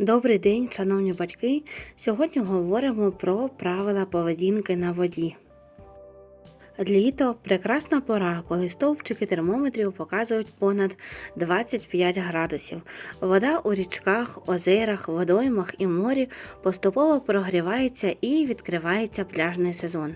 Добрий день, шановні батьки. Сьогодні говоримо про правила поведінки на воді. Літо прекрасна пора, коли стовпчики термометрів показують понад 25 градусів. Вода у річках, озерах, водоймах і морі поступово прогрівається і відкривається пляжний сезон.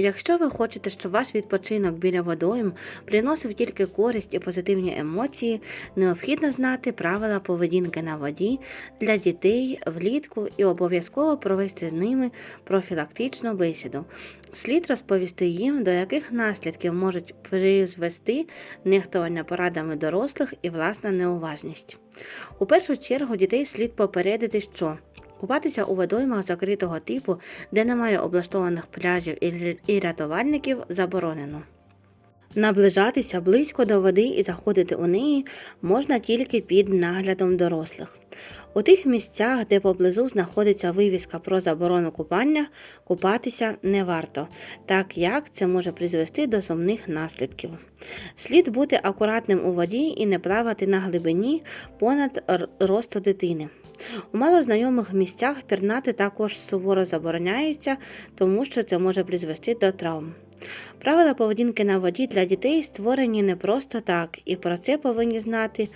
Якщо ви хочете, щоб ваш відпочинок біля водойм приносив тільки користь і позитивні емоції, необхідно знати правила поведінки на воді для дітей влітку і обов'язково провести з ними профілактичну бесіду. Слід розповісти їм, до яких наслідків можуть призвести нехтування порадами дорослих і власна неуважність. У першу чергу дітей слід попередити, що Купатися у водоймах закритого типу, де немає облаштованих пляжів і- рятувальників, заборонено. Наближатися близько до води і заходити у неї можна тільки під наглядом дорослих. У тих місцях, де поблизу знаходиться вивіска про заборону купання, купатися не варто, так як це може призвести до сумних наслідків. Слід бути акуратним у воді і не плавати на глибині понад росту дитини. У малознайомих місцях пірнати також суворо забороняється, тому що це може призвести до травм. Правила поведінки на воді для дітей створені не просто так, і про це повинні знати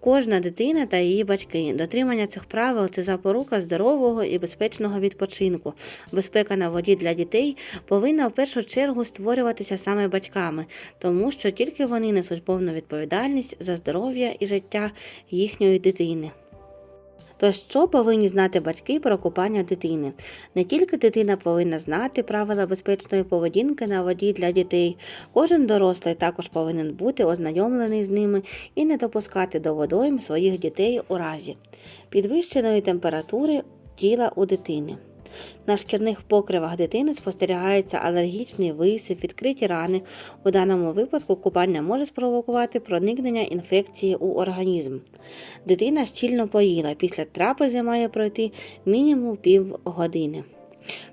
кожна дитина та її батьки. Дотримання цих правил це запорука здорового і безпечного відпочинку. Безпека на воді для дітей повинна в першу чергу створюватися саме батьками, тому що тільки вони несуть повну відповідальність за здоров'я і життя їхньої дитини. То що повинні знати батьки про купання дитини? Не тільки дитина повинна знати правила безпечної поведінки на воді для дітей, кожен дорослий також повинен бути ознайомлений з ними і не допускати до водойм своїх дітей у разі підвищеної температури тіла у дитини. На шкірних покривах дитини спостерігається алергічний висип, відкриті рани. У даному випадку купання може спровокувати проникнення інфекції у організм. Дитина щільно поїла. Після трапези має пройти мінімум півгодини.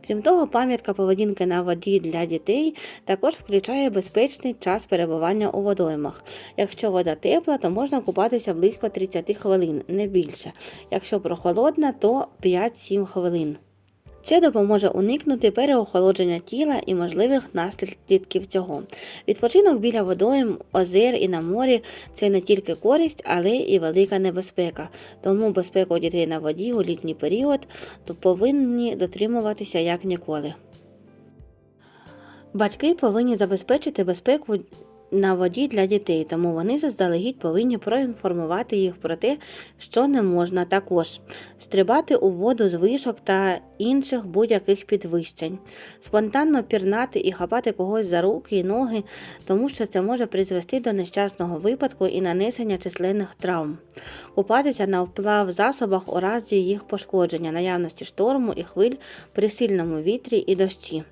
Крім того, пам'ятка поведінки на воді для дітей також включає безпечний час перебування у водоймах. Якщо вода тепла, то можна купатися близько 30 хвилин, не більше. Якщо прохолодна, то 5-7 хвилин. Це допоможе уникнути переохолодження тіла і можливих наслідків цього. Відпочинок біля водойм, озер і на морі це не тільки користь, але і велика небезпека. Тому безпеку дітей на воді у літній період повинні дотримуватися як ніколи. Батьки повинні забезпечити безпеку на воді для дітей, тому вони заздалегідь повинні проінформувати їх про те, що не можна також стрибати у воду з вишок та інших будь-яких підвищень, спонтанно пірнати і хапати когось за руки і ноги, тому що це може призвести до нещасного випадку і нанесення численних травм, купатися на вплав засобах у разі їх пошкодження, наявності шторму і хвиль при сильному вітрі і дощі.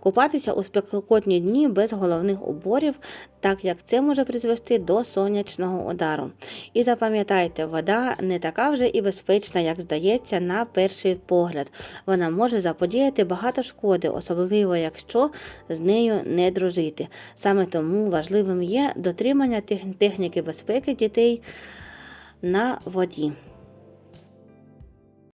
Купатися у спекотні дні без головних уборів, так як це може призвести до сонячного удару. І запам'ятайте, вода не така вже і безпечна, як здається, на перший погляд. Вона може заподіяти багато шкоди, особливо якщо з нею не дружити. Саме тому важливим є дотримання техніки безпеки дітей на воді.